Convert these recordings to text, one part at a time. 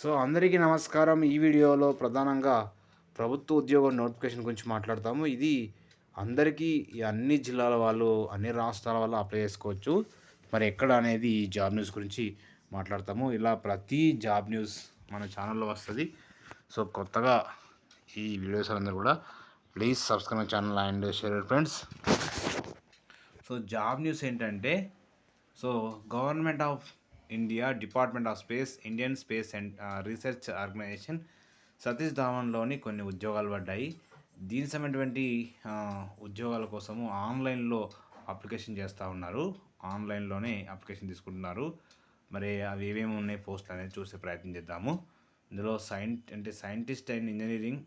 So అందరికీ నమస్కారం. ఈ వీడియోలో ప్రధానంగా ప్రభుత్వ ఉద్యోగం నోటిఫికేషన్ గురించి మాట్లాడతాము. ఇది అందరికీ ఈ అన్ని జిల్లాల వాళ్ళు అన్ని రాష్ట్రాల వాళ్ళు అప్లై చేసుకోవచ్చు. మరి ఎక్కడ అనేది ఈ జాబ్ న్యూస్ గురించి మాట్లాడతాము. ఇలా ప్రతి జాబ్ న్యూస్ మన ఛానల్లో వస్తుంది. సో కొత్తగా ఈ వీడియోస్ అందరూ కూడా please subscribe channel and share friends. So job news ఏంటంటే so government of India department of space Indian space and research organisation Satish ధావన్లోని కొన్ని ఉద్యోగాలు పడ్డాయి. దీని సంబంధించినటువంటి ఉద్యోగాల కోసము ఆన్లైన్లో అప్లికేషన్ చేస్తూ ఉన్నారు. ఆన్లైన్లోనే అప్లికేషన్ తీసుకుంటున్నారు. మరి అవి ఏమేమి ఉన్నాయి పోస్టులు అనేది చూసే ప్రయత్నం చేద్దాము. ఇందులో సైన్ అంటే scientist and engineering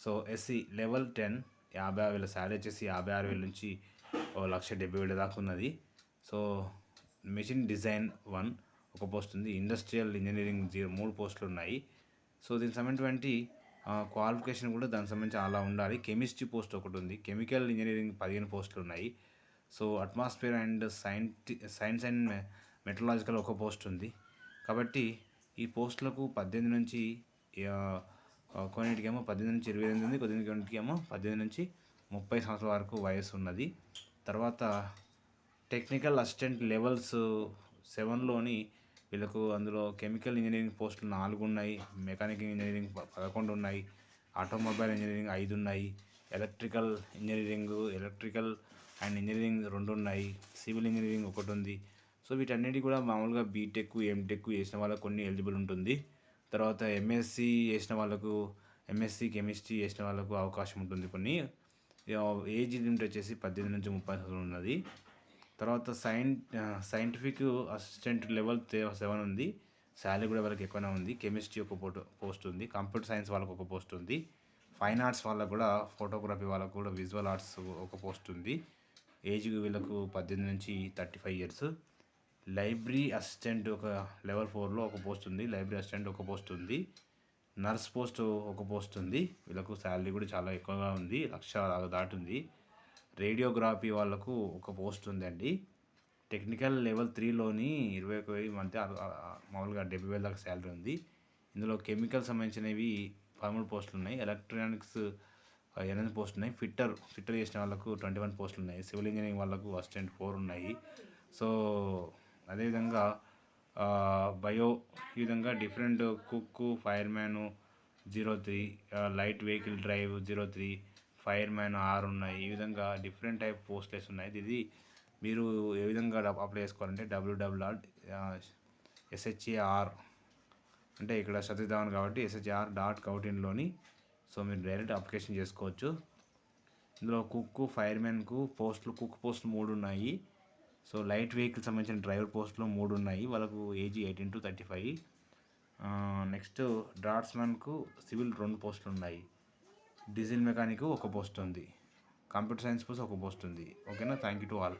so SC level ten యాభై ఆరు వేల శాలరీ వచ్చేసి యాభై ఆరు వేల నుంచి ఓ లక్ష డెబ్బై వేల దాకా ఉన్నది. సో మెషిన్ డిజైన్ వన్ ఒక పోస్ట్ ఉంది. ఇండస్ట్రియల్ ఇంజనీరింగ్ జీరో మూడు పోస్టులు ఉన్నాయి. సో దీనికి సంబంధించి క్వాలిఫికేషన్ కూడా దానికి సంబంధించి అలా ఉండాలి. కెమిస్ట్రీ పోస్ట్ ఒకటి ఉంది. కెమికల్ ఇంజనీరింగ్ పదిహేను పోస్టులు ఉన్నాయి. సో అట్మాస్ఫియర్ అండ్ సైంటి సైన్స్ అండ్ మెటలాజికల్ ఒక పోస్ట్ ఉంది. కాబట్టి ఈ పోస్టులకు పద్దెనిమిది నుంచి ఆ, కొన్నిటికేమో పద్దెనిమిది నుంచి ఇరవై ఎనిమిది ఉంది. కొన్నిటికి పద్దెనిమిది నుంచి ముప్పై సంవత్సరాల వరకు వయసు ఉన్నది. తర్వాత టెక్నికల్ అసిస్టెంట్ లెవెల్స్ సెవెన్లోని వీళ్ళకు అందులో కెమికల్ ఇంజనీరింగ్ పోస్టులు నాలుగు ఉన్నాయి మెకానికల్ ఇంజనీరింగ్ పదకొండు ఉన్నాయి ఆటోమొబైల్ ఇంజనీరింగ్ ఐదు ఉన్నాయి electrical engineering electrical and engineering రెండు ఉన్నాయి సివిల్ ఇంజనీరింగ్ ఒకటి ఉంది సో వీటన్నిటి కూడా మామూలుగా బీటెక్ ఎంటెక్ చేసిన వాళ్ళకు కొన్ని ఎలిజిబుల్ ఉంటుంది. తర్వాత ఎంఎస్సి చేసిన వాళ్ళకు ఎంఎస్సి కెమిస్ట్రీ చేసిన వాళ్ళకు అవకాశం ఉంటుంది కొన్ని. ఏజ్ లిమిట్ వచ్చేసి పద్దెనిమిది నుంచి ముప్పై సంవత్సరాలు ఉన్నది. తర్వాత sign scientific assistant level seven ఉంది. శాలరీ కూడా వాళ్ళకి ఎక్కువనే ఉంది. కెమిస్ట్రీ ఒక పోస్ట్ ఉంది. కంప్యూటర్ సైన్స్ వాళ్ళకు ఒక పోస్ట్ ఉంది. ఫైన్ ఆర్ట్స్ వాళ్ళకు కూడా ఫోటోగ్రఫీ వాళ్ళకు కూడా విజువల్ ఆర్ట్స్ ఒక పోస్ట్ ఉంది. ఏజ్ వీళ్ళకు పద్దెనిమిది నుంచి thirty five years. Library assistant ఒక లెవెల్ ఫోర్లో ఒక పోస్ట్ ఉంది. లైబ్రరీ అసిస్టెంట్ ఒక పోస్ట్ ఉంది. నర్స్ పోస్ట్ ఒక పోస్ట్ ఉంది. వీళ్ళకు శాలరీ కూడా చాలా ఎక్కువగా ఉంది. లక్ష దాటుంది. రేడియోగ్రఫీ వాళ్ళకు ఒక పోస్ట్ ఉందండి. టెక్నికల్ లెవెల్ త్రీలోని ఇరవై ఒక వెయ్యి మధ్య మామూలుగా డెబ్బై వేల దాకా శాలరీ ఉంది. ఇందులో కెమికల్ సంబంధించినవి పదమూడు పోస్టులు ఉన్నాయి. ఎలక్ట్రానిక్స్ ఎనిమిది పోస్టులు ఉన్నాయి. ఫిట్టర్ ఫిట్టర్ చేసిన వాళ్ళకు ట్వంటీ వన్ పోస్టులు ఉన్నాయి. సివిల్ ఇంజనీరింగ్ వాళ్ళకు అసిస్టెంట్ ఫోర్ ఉన్నాయి. సో అదేవిధంగా బయో ఈ విధంగా different cook fireman zero three light vehicle drive zero three fireman are ఉన్నాయి. ఈ విధంగా డిఫరెంట్ టైప్ పోస్ట్లెస్ ఉన్నాయి. ఇది మీరు ఏ విధంగా అప్లై చేసుకోవాలంటే డబ్ల్యూడబ్ల్యూ డాట్ ఎస్హెచ్ఏఆర్ అంటే ఇక్కడ సతీష్ ధావన్ కాబట్టి ఎస్హెచ్ఆర్ డాట్ కౌటిన్లోని సో మీరు డైరెక్ట్ అప్లికేషన్ చేసుకోవచ్చు. ఇందులో కుక్ ఫైర్మెన్కు పోస్టులు కుక్ పోస్టులు మూడు ఉన్నాయి. సో లైట్ వెహికల్ సంబంధించిన డ్రైవర్ పోస్టులు మూడు ఉన్నాయి. వాళ్ళకు age eighteen to thirty five. Next డ్రాట్స్మెన్కు civil రెండు పోస్టులు ఉన్నాయి. డీజిల్ మెకానిక్ ఒక పోస్ట్ ఉంది. కంప్యూటర్ సైన్స్ పోస్ట్ ఒక పోస్ట్ ఉంది. ఓకేనా? Thank you to all